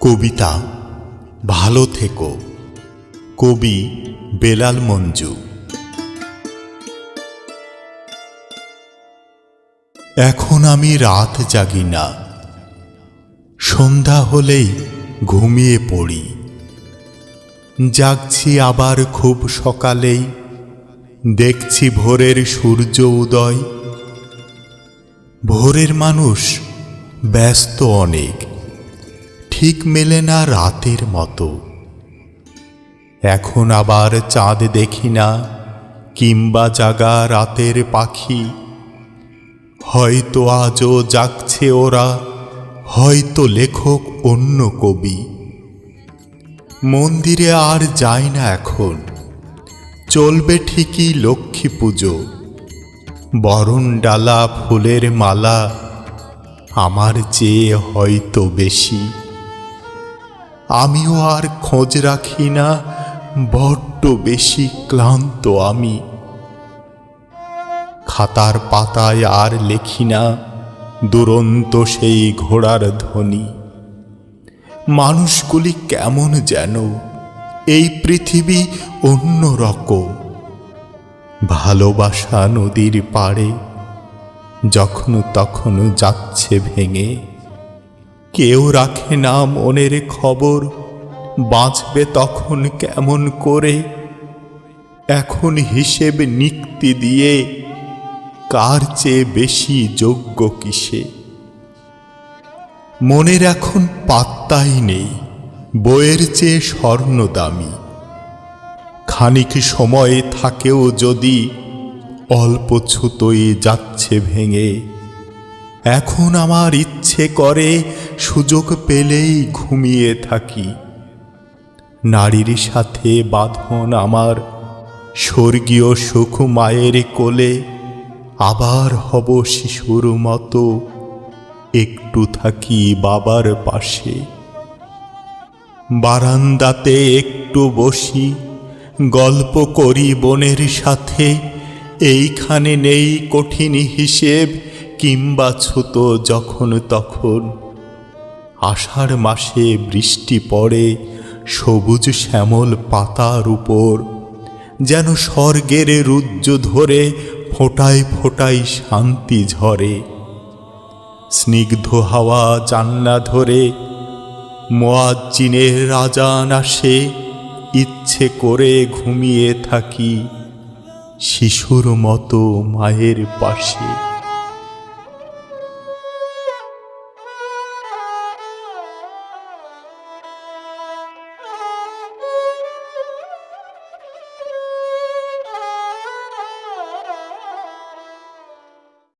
কবিতা, ভালো থেকো। কবি বেলাল মঞ্জু। এখন আমি রাত জাগি না। সন্ধ্যা হলেই ঘুমিয়ে পড়ি। জাগছি আবার খুব সকালেই। দেখছি ভোরের সূর্য উদয়। ভোরের মানুষ ব্যস্ত অনেক। ঠিক মেলে না রাতের মতো। এখন আবার চাঁদ দেখি না, কিংবা জাগা রাতের পাখি। হয়তো আজও জাগছে ওরা, হয়তো লেখক অন্য কবি। মন্দিরে আর যায় না এখন, চলবে ঠিকই লক্ষ্মী পুজো। বরণ ডালা, ফুলের মালা, আমার চেয়ে হয়তো বেশি। আমিও আর খোঁজ রাখি না। বড্ড বেশি ক্লান্ত আমি। খাতার পাতায় আর লেখি না। দুরন্ত সেই ঘোড়ার ধ্বনি। মানুষগুলি কেমন যেন। এই পৃথিবী অন্য রকম। ভালোবাসা নদীর পাড়ে। যখন তখন যাচ্ছে ভেঙে। কেউ রাখে না মনের খবর। বাঁচবে তখন কেমন করে? এখন হিসেব নিক্তি দিয়ে কার চেয়ে বেশি যোগ্য কিসে? মনের এখন পাত্তাই নেই, বইয়ের চেয়ে স্বর্ণ দামি। খানিক সময় থাকেও যদি অল্প ছুতোই যাচ্ছে ভেঙে। এখন আমার ইচ্ছে করে সুযোগ পেলেই ঘুমিয়ে থাকি। নারীর সাথে বাঁধন আমার, স্বর্গীয় সুখ মায়ের কোলে। আবার হব শিশুর মতো, একটু থাকি বাবার পাশে। বারান্দাতে একটু বসি, গল্প করি বোনের সাথে। এইখানে নেই কঠিন হিসেব, কিংবা ছুত যখন তখন। আষাঢ় মাসে বৃষ্টি পড়ে, সবুজ শ্যামল পাতার উপর। যেন স্বর্গের রুজ্জ ধরে ফোটায় ফোটায় শান্তি ঝরে। স্নিগ্ধ হাওয়া জান্না ধরে মোয়াজ্জিনের রাজান আসে, ইচ্ছে করে ঘুমিয়ে থাকি শিশুর মতো মায়ের পাশে।